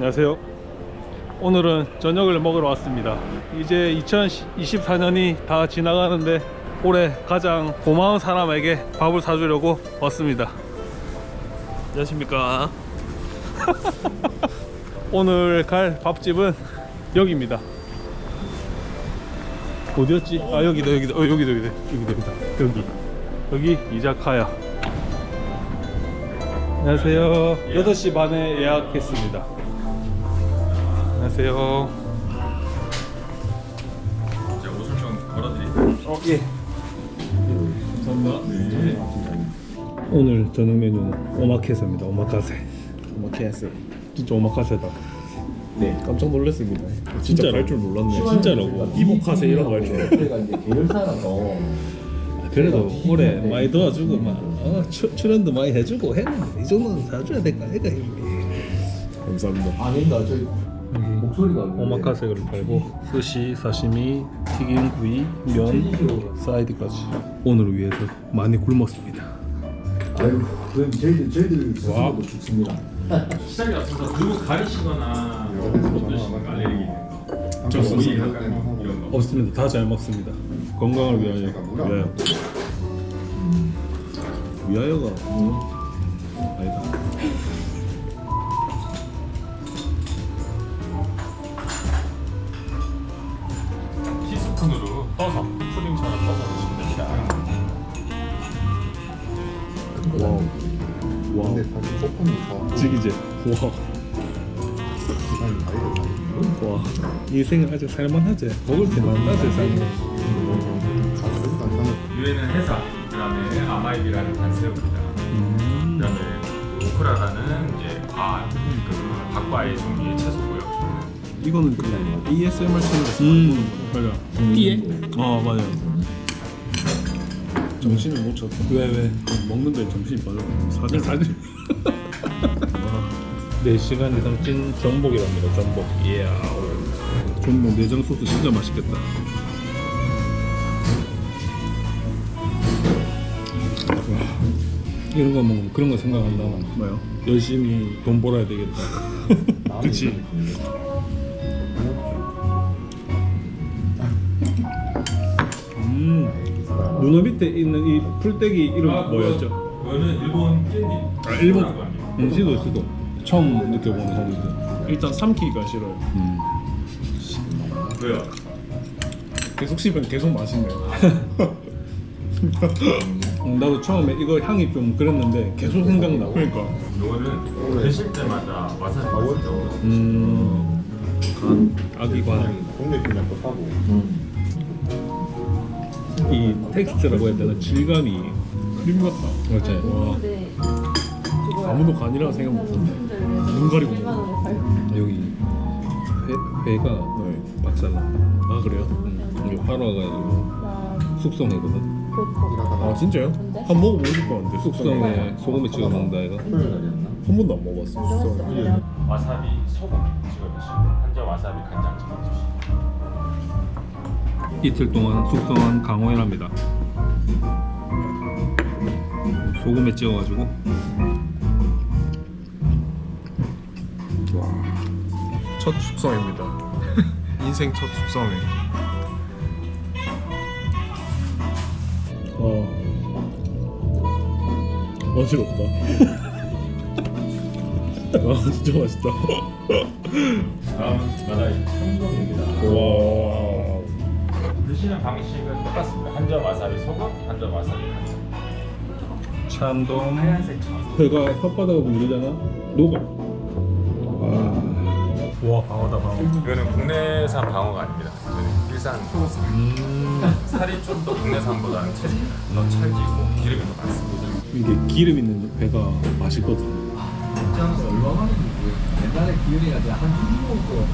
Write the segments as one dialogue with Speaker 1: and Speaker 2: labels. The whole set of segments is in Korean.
Speaker 1: 안녕하세요. 오늘은 저녁을 먹으러 왔습니다. 이제 2024년이 다 지나가는데 올해 가장 고마운 사람에게 밥을 사주려고 왔습니다. 안녕하십니까. 오늘 갈 밥집은 여기입니다. 어디였지? 아 여기다 여기다 어 여기다 여기다 여기다 여기다 여기 여기 이자카야. 안녕하세요. 6시 반에 예약했습니다. 안녕하세요.
Speaker 2: 제가 옷을 좀 걸어드릴게요.
Speaker 1: 어, 예. 감사합니다. 오늘 저녁 메뉴는 오마카세입니다. 오마카세.
Speaker 3: 오마카세.
Speaker 1: 진짜 오마카세다.
Speaker 3: 네, 깜짝 놀랐습니다.
Speaker 1: 진짜
Speaker 3: 갈줄 몰랐네.
Speaker 1: 진짜라고.
Speaker 3: 이복카세 이런 거 할 줄.
Speaker 4: 이제 계열사라서
Speaker 1: 그래도 올해 많이 도와주고 막 어, 추, 출연도 많이 해주고 했는데 이 정도는 사줘야 될거 아닌가 이게.
Speaker 3: 감사합니다.
Speaker 4: 아닌가 저 목소리가 왜
Speaker 1: 오마카세를 팔고 스시, 사시미, 튀김 구이, 면, 사이드까지 오늘을 위해서 많이 굶었습니다.
Speaker 4: 아유 그럼 저희들 저희들 스스로도 죽습니다
Speaker 2: 시작이 없어서 누구 가리시거나 어떠신가 알레르기
Speaker 1: 좋습니다.
Speaker 2: 이런 거.
Speaker 1: 없습니다. 다 잘 먹습니다. 건강을 위하여. 위하여. 위하여가 아니다. 지기제. 와. 와. 이 생은 아직 살만하지. 먹을 게 많다 세상에.
Speaker 2: 유에는 해삼, 그다음에 아마이비라는 단새우입니다.
Speaker 1: 음.
Speaker 2: 그다음에 오크라라는 이제 과, 그 박과의 종류의 채소고요.
Speaker 3: 이거는 그 ASMR 채널에서
Speaker 1: 음. 맞아.
Speaker 3: 띠에
Speaker 1: 어 맞아.
Speaker 3: 정신을 못 쳤다.
Speaker 1: 왜 왜?
Speaker 3: 먹는데 정신이 빠져. 사진
Speaker 1: 사진. 4시간 이상 찐 전복이랍니다. 전복. 예. 전복 내장 소스 진짜 맛있겠다. 와, 이런 거 먹으면 그런 거 생각 안 나나?
Speaker 3: 뭐요?
Speaker 1: 열심히 돈 벌어야 되겠다.
Speaker 3: 그치.
Speaker 1: 눈어 밑에 있는 이 풀떼기 이름
Speaker 2: 아,
Speaker 1: 뭐였죠?
Speaker 2: 그거는 일본 깻잎.
Speaker 1: 아, 일본.
Speaker 2: 합니다.
Speaker 1: 음, 시도 시도. 처음 느껴보는 소리죠.
Speaker 3: 일단 삼키기가 싫어요.
Speaker 1: 음.
Speaker 2: 왜요?
Speaker 3: 계속 씹으면 계속 맛있네요.
Speaker 1: 음, 나도 처음에 이거 향이 좀 그랬는데 계속 생각나고.
Speaker 3: 그러니까.
Speaker 2: 이거는 드실 때마다 와사비 맛이 좀
Speaker 1: 음. 간, 아기관.
Speaker 4: 동네 그냥 또 사고
Speaker 1: 이 텍스트라고 해야 되나? 질감이.
Speaker 3: 크림 같다.
Speaker 1: 맞지? 와.
Speaker 5: 네.
Speaker 3: 아무도 간이라 생각 못했네. 눈 가리고.
Speaker 1: 여기 회, 회가
Speaker 3: 네.
Speaker 1: 박살나.
Speaker 3: 아 그래요?
Speaker 1: 음, 이게 활화가 숙성회거든.
Speaker 3: 아 진짜요? 한번 먹어보고 싶었는데
Speaker 1: 숙성회 소금에 찍어 먹는다 이거.
Speaker 3: 한 번도 안 먹어봤어. 숙성을.
Speaker 2: 와사비 소금 찍어 드시고 한점 와사비 간장 찍어 드시고.
Speaker 1: 이틀 동안 숙성한 강호회랍니다. 소금에 찍어가지고.
Speaker 3: 첫 숙성입니다. 인생 첫 숙성회.
Speaker 1: 어.
Speaker 3: 어지럽다. 아 진짜 맛있다.
Speaker 2: 다음은 마다이 참돔입니다.
Speaker 3: 와.
Speaker 2: 드시는 방식은 똑같습니다. 한 점 와사비 소금, 한 점 와사비 간장.
Speaker 1: 참돔.
Speaker 2: 하얀색 참.
Speaker 1: 회가 혓바닥을 물리잖아. 녹아. 와.
Speaker 2: 와 방어다 방어. 이거는 국내산 방어가 아닙니다. 이거는 일산 소스. 살이 좀 더 국내산보다는 찰집니다. 더 찰지고 기름이 더 많습니다.
Speaker 1: 이게 기름 있는 회가 맛있거든.
Speaker 4: 입장에서 얼마나 옛날에 기운이가 이제 한 1년 정도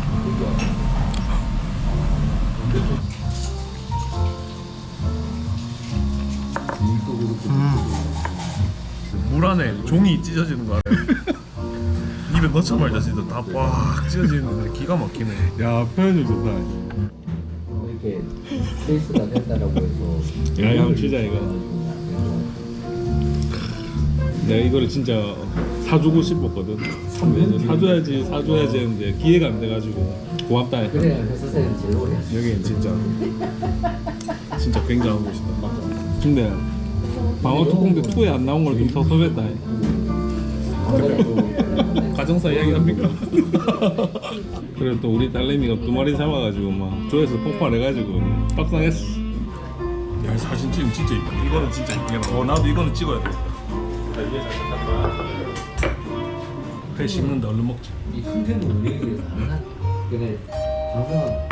Speaker 3: 물 안에 종이 찢어지는 거 알아요? 입에 넣자마자 진짜 다꽉 찢어지는데 기가 막히네.
Speaker 1: 야 표현이 좋다.
Speaker 4: 이렇게 케이스가 된다라고 해서
Speaker 1: 야, 야, 한번 치자, 이거. 내가 이거를 진짜 사주고 싶었거든. 근데 이제 사줘야지 사줘야지 했는데 기회가 안 돼가지고 고맙다 했다.
Speaker 4: 그래야 회사생활 제일 오래
Speaker 3: 여기는 진짜 진짜 굉장한 곳이다.
Speaker 1: 근데 방어 특공대 2에 안 나온 걸 좀 섭섭했다. 가정사 이야기 합니까? 그래 또 우리 딸내미가 두 마리 잡아가지고 막 조회수 폭발해가지고 떡상했어.
Speaker 3: 야 사진 찍으면 진짜 이쁘다. 이거는 진짜 이쁘게 나와.
Speaker 1: 어 나도 이거는 찍어야 되겠다. 회 식는데 얼른 먹자.
Speaker 4: 이 컨텐츠 왜 이렇게 항상 그래 항상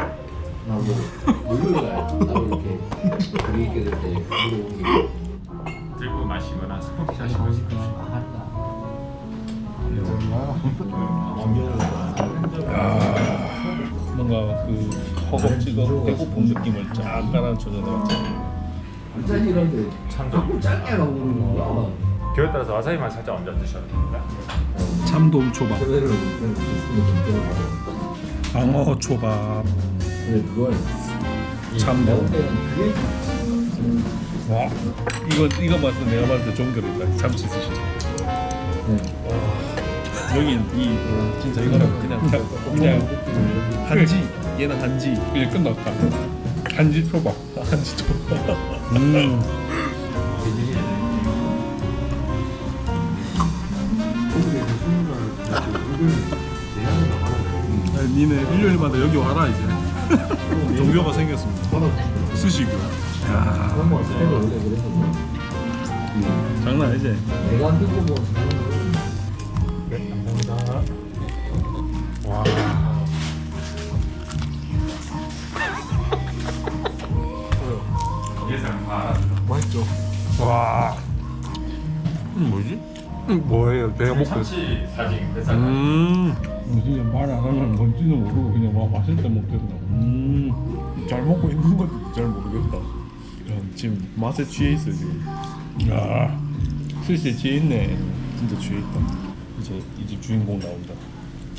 Speaker 4: 나뭐 물을 나도 이렇게 우리 있게 될때 물어보는 게
Speaker 2: 마시거나
Speaker 4: 싶은 거 한다.
Speaker 1: 뭔가 그 허겁지겁 배고픈 느낌을 쫙 깔아줘서 내가
Speaker 4: 완전히 이런데
Speaker 2: 참
Speaker 4: 자꾸 짧게 나오는 거야?
Speaker 2: 기호에 따라서 와사비만 살짝 얹어 드셔도 됩니다.
Speaker 1: 참돔 초밥, 방어 초밥,
Speaker 4: 근데 그걸
Speaker 1: 참돔.
Speaker 4: 그게
Speaker 1: 와 이거 이거 봤을 때 내가 봤을 때 종결이다. 참치 스시.
Speaker 4: 네.
Speaker 1: 여긴 이 진짜 이거는 그냥 그냥 한지 얘는 한지 그냥 끝났다. 한지 초밥, 한지 초밥. 음. 니네 일요일마다 여기 와라 이제.
Speaker 3: 종교가 생겼습니다. 스시고.
Speaker 1: 야
Speaker 4: 그런 거 스펙을 원래 그랬거든
Speaker 1: 장난 아니지?
Speaker 4: 내가 듣고 뭐
Speaker 2: 와. 다
Speaker 3: 맛있죠.
Speaker 1: 와. 음, 뭐지? 음, 뭐예요? 내가 먹고
Speaker 2: 참치 사진 회사.
Speaker 1: 음. 진짜 말안 하면 뭔지는 모르고 그냥 막 맛있을 때 먹겠다. 음.
Speaker 3: 잘 먹고 있는 건지 잘 모르겠다. 야, 지금 맛에 취해 있어 지금.
Speaker 1: 야. 스시 지 있네.
Speaker 3: 진짜 취해 있다.
Speaker 1: 이제 이 집 주인공 나온다.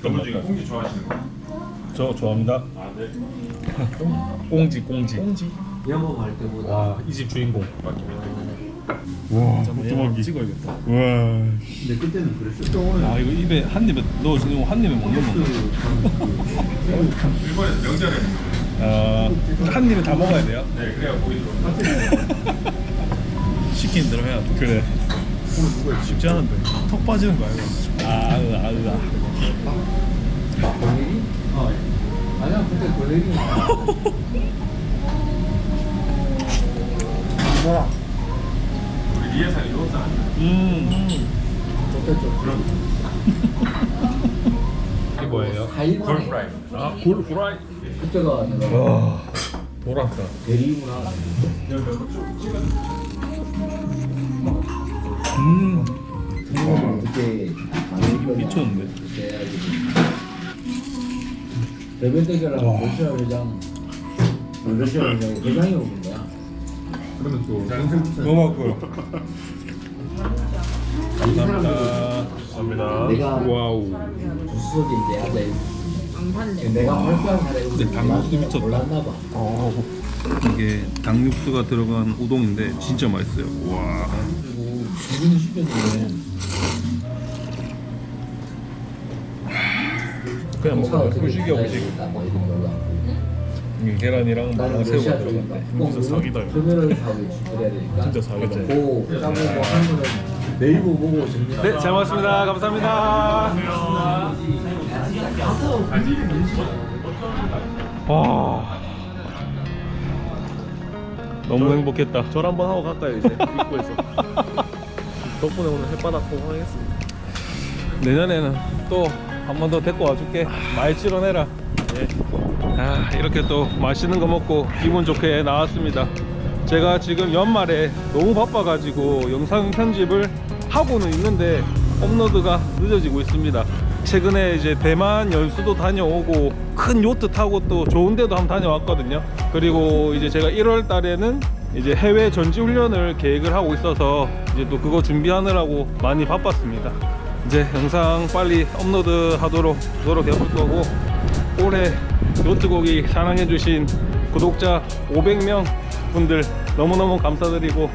Speaker 2: 너무 지금 공기 좋아하시는 거?
Speaker 1: 저 좋아합니다.
Speaker 2: 아 네.
Speaker 1: 꽁지 꽁지.
Speaker 3: 꽁지.
Speaker 4: 영업할 때보다
Speaker 1: 와, 이 집 주인공.
Speaker 3: 와.
Speaker 1: 뚜껑이
Speaker 3: 찍어야겠다.
Speaker 1: 와.
Speaker 4: 근데 그때는 그랬어 또 오늘
Speaker 1: 아, 이거 입에 한 입에 넣어주는 거한 입에 못 넣는 거.
Speaker 2: 일본에서 명절에
Speaker 1: 아, 한 입에 다 먹어야 돼요?
Speaker 2: 네 그래야 보이도록.
Speaker 3: 시킨 대로 해야 돼.
Speaker 1: 그래.
Speaker 3: 쉽지 않은데. 턱 빠지는 거 아니야?
Speaker 1: 아, 으아, 으아.
Speaker 4: 권일이? 어 아니야 그때 권일이
Speaker 2: 우리 리에서 유럽사
Speaker 1: 음.
Speaker 4: 좋겠죠
Speaker 1: 이게 뭐예요?
Speaker 2: 굴프라이.
Speaker 1: 아, 굴 프라이.
Speaker 4: 그때가 내가
Speaker 1: 와, 돌았다.
Speaker 4: 대리구나
Speaker 1: 음,
Speaker 4: 그때 많이
Speaker 1: 미쳤는데.
Speaker 4: 그때 대변대결랑 러시아 회장 러시아 회장이 회장이 오는 거야
Speaker 2: 그러면 또
Speaker 1: 너무 아파요. 감사합니다.
Speaker 3: 감사합니다.
Speaker 4: 내가
Speaker 1: 와우.
Speaker 4: 앉아 있어
Speaker 5: 안 팠네.
Speaker 4: 내가 발표한
Speaker 1: 근데 당육수 미쳤다.
Speaker 4: 몰랐나 봐
Speaker 1: 이게 닭육수가 들어간 우동인데 진짜 맛있어요. 와.
Speaker 4: 그리고 주문을 시켰는데
Speaker 1: 그냥
Speaker 4: 차가
Speaker 1: 먹어요.
Speaker 4: 어떻게
Speaker 1: 후식이야 후식.
Speaker 4: 기다리겠다, 뭐 이런 걸로 하고.
Speaker 1: 이게 계란이랑
Speaker 4: 나는
Speaker 1: 랑 새우가
Speaker 4: 러시아. 꼭
Speaker 3: 진짜 사기다, 이거.
Speaker 4: 금요일 사고 주드려야 되니까
Speaker 3: 진짜 사기다.
Speaker 4: 고 짜고 뭐 하는 거는 네이버 보고 정리
Speaker 1: 네, 잘 먹었습니다. 감사합니다. 와. 너무 행복했다.
Speaker 3: 절 한번 하고 갈까요 이제 입구에서. 덕분에 오늘 햇바닥 호강했습니다.
Speaker 1: 내년에는 또 한 번 더 데리고 와줄게. 많이 치러내라.
Speaker 3: 네.
Speaker 1: 아, 이렇게 또 맛있는 거 먹고 기분 좋게 나왔습니다. 제가 지금 연말에 너무 바빠가지고 영상 편집을 하고는 있는데 업로드가 늦어지고 있습니다. 최근에 이제 대만 연수도 다녀오고 큰 요트 타고 또 좋은 데도 한번 다녀왔거든요. 그리고 이제 제가 1월 달에는 이제 해외 전지 훈련을 계획을 하고 있어서 이제 또 그거 준비하느라고 많이 바빴습니다. 이제 영상 빨리 업로드 하도록 노력해 볼 거고 올해 요트곡이 사랑해 주신 구독자 500명 분들 너무너무 감사드리고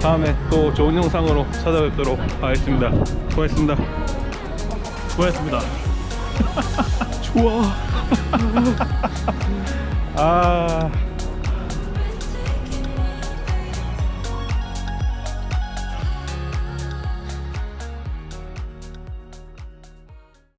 Speaker 1: 다음에 또 좋은 영상으로 찾아뵙도록 하겠습니다. 고맙습니다.
Speaker 3: 수고했습니다.
Speaker 1: 좋아. 아